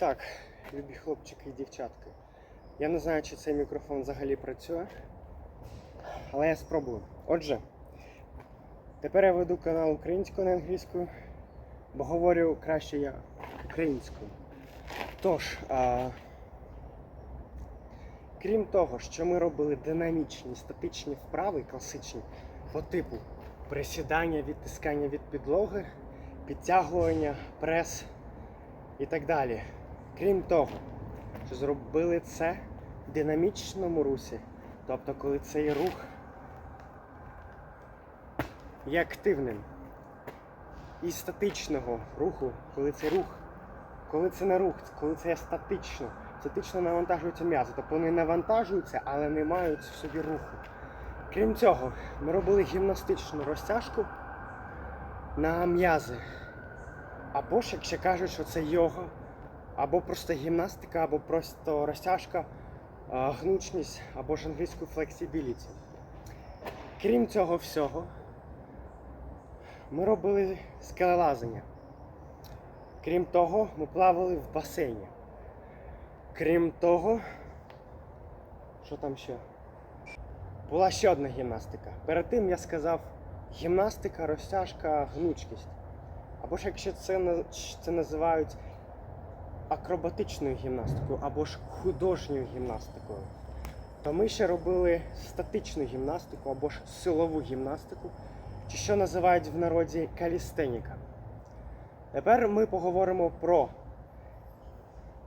Так, любі хлопчики і дівчатки. Я не знаю, чи цей мікрофон взагалі працює, але я спробую. Отже, тепер я веду канал українською не англійською, бо говорю краще я українською. Тож, а, крім того, що ми робили динамічні статичні вправи класичні по типу присідання, відтискання від підлоги, підтягування, прес і так далі. Крім того, що зробили це в динамічному русі, тобто коли цей рух є активним. І статичного руху, коли цей рух, коли це не рух, коли це є статично. Статично навантажуються м'язи, тобто вони навантажуються, але не мають в собі руху. Крім цього, ми робили гімнастичну розтяжку на м'язи. Або ж, якщо кажуть, що це йога, або просто гімнастика, або просто розтяжка, гнучність, або ж англійською flexibility. Крім цього всього, ми робили скелелазання. Крім того, ми плавали в басейні. Крім того, що там ще? Була ще одна гімнастика. Перед тим я сказав гімнастика, розтяжка, гнучкість. Або ж якщо це, це називають акробатичною гімнастикою, або ж художньою гімнастикою, то ми ще робили статичну гімнастику або ж силову гімнастику, чи що називають в народі калістеніка. Тепер ми поговоримо про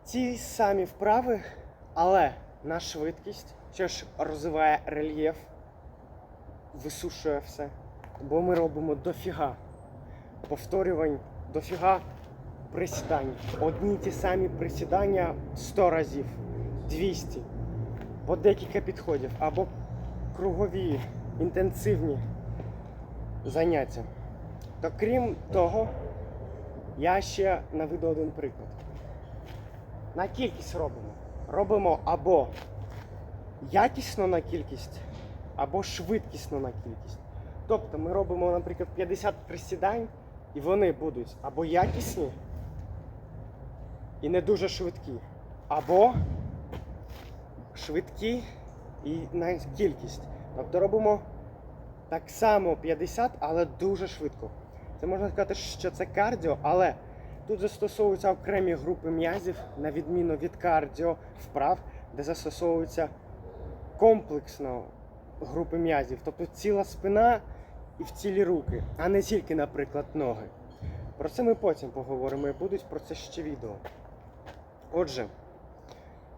ці самі вправи, але на швидкість, що ж розвиває рельєф, висушує все. Бо ми робимо дофіга повторювань, дофіга присідань. Одні ті самі присідання 100 разів, 200, по декілька підходів, або кругові, інтенсивні заняття. То крім того, я ще наведу один приклад. На кількість робимо. Робимо або якісно на кількість, або швидкісно на кількість. Тобто ми робимо, наприклад, 50 присідань, і вони будуть або якісні і не дуже швидкі, або швидкі і на кількість. Тобто робимо так само 50, але дуже швидко. Це можна сказати, що це кардіо, але тут застосовуються окремі групи м'язів, на відміну від кардіо вправ, де застосовуються комплексно групи м'язів, тобто ціла спина і в цілі руки, а не тільки, наприклад, ноги. Про це ми потім поговоримо і будуть про це ще відео. Отже,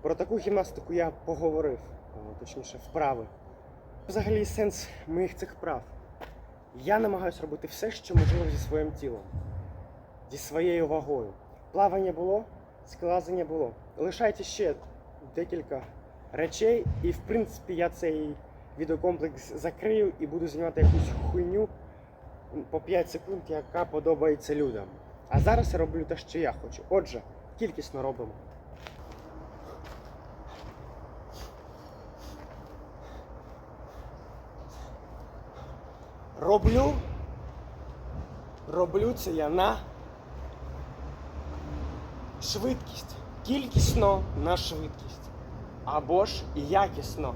про таку гімнастику я поговорив, точніше, вправи. Взагалі сенс моїх цих вправ. Я намагаюся робити все, що можливо зі своїм тілом, зі своєю вагою. Плавання було, скалазання було. Лишається ще декілька речей, і в принципі я цей відеокомплекс закрию і буду знімати якусь хуйню по 5 секунд, яка подобається людям. А зараз я роблю те, що я хочу. Отже, кількісно робимо. Роблю. Роблю це я на швидкість. Кількісно на швидкість. Або ж якісно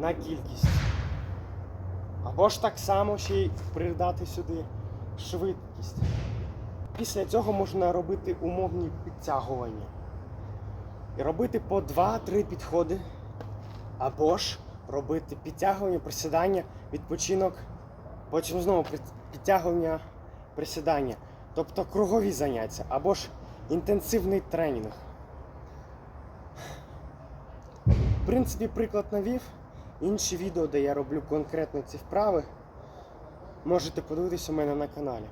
на кількість. Або ж так само ще й придати сюди швидкість. Після цього можна робити умовні підтягування. І робити по 2-3 підходи. Або ж робити підтягування, присідання, відпочинок, потім знову підтягування, присідання. Тобто кругові заняття, або ж інтенсивний тренінг. В принципі, приклад навів. Інші відео, де я роблю конкретно ці вправи, можете подивитися у мене на каналі.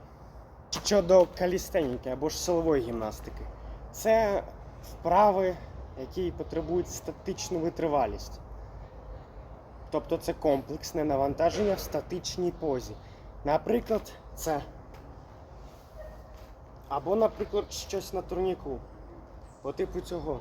Щодо калістеніки або ж силової гімнастики, це вправи, які потребують статичну витривалість. Тобто це комплексне навантаження в статичній позі. Наприклад, це. Або, наприклад, щось на турніку. По типу цього.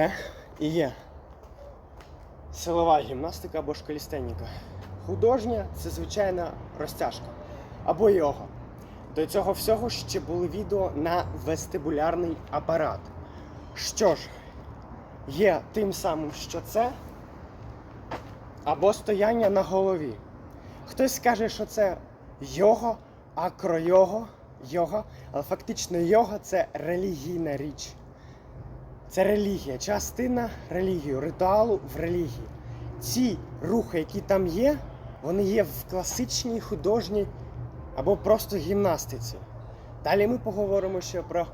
Це і є силова гімнастика або ж. Художня це звичайна розтяжка або йога. До цього всього ще були відео на вестибулярний апарат. Що ж, є тим самим, що це, або стояння на голові. Хтось скаже, що це йога, акро-йога, йога, але фактично йога це релігійна річ. Це релігія, частина релігії, ритуалу в релігії. Ці рухи, які там є, вони є в класичній художній або просто гімнастиці. Далі ми поговоримо ще про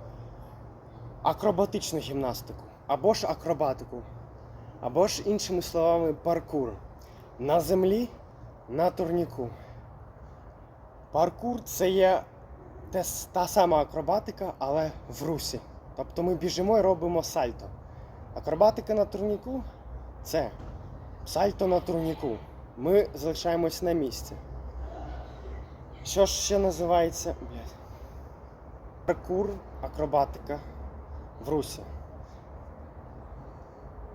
акробатичну гімнастику, або ж акробатику, або ж іншими словами паркур. На землі, на турніку. Паркур це є та сама акробатика, але в русі. Тобто ми біжимо і робимо сальто. Акробатика на турніку це сальто на турніку. Ми залишаємось на місці. Що ж ще називається? Паркур, акробатика в русі.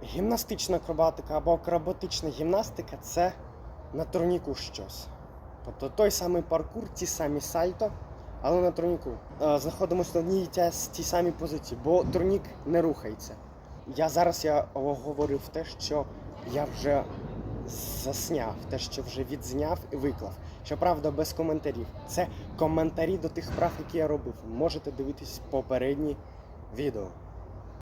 Гімнастична акробатика або акробатична гімнастика це на турніку щось. Тобто той самий паркур, ті самі сальто, але на турніку. Е, Знаходимося на одній тій самій позиції, бо турнік не рухається. Я зараз я говорив те, що я вже засняв, те, що вже відзняв і виклав. Щоправда, без коментарів. Це коментарі до тих прав, які я робив. Можете дивитись попередні відео.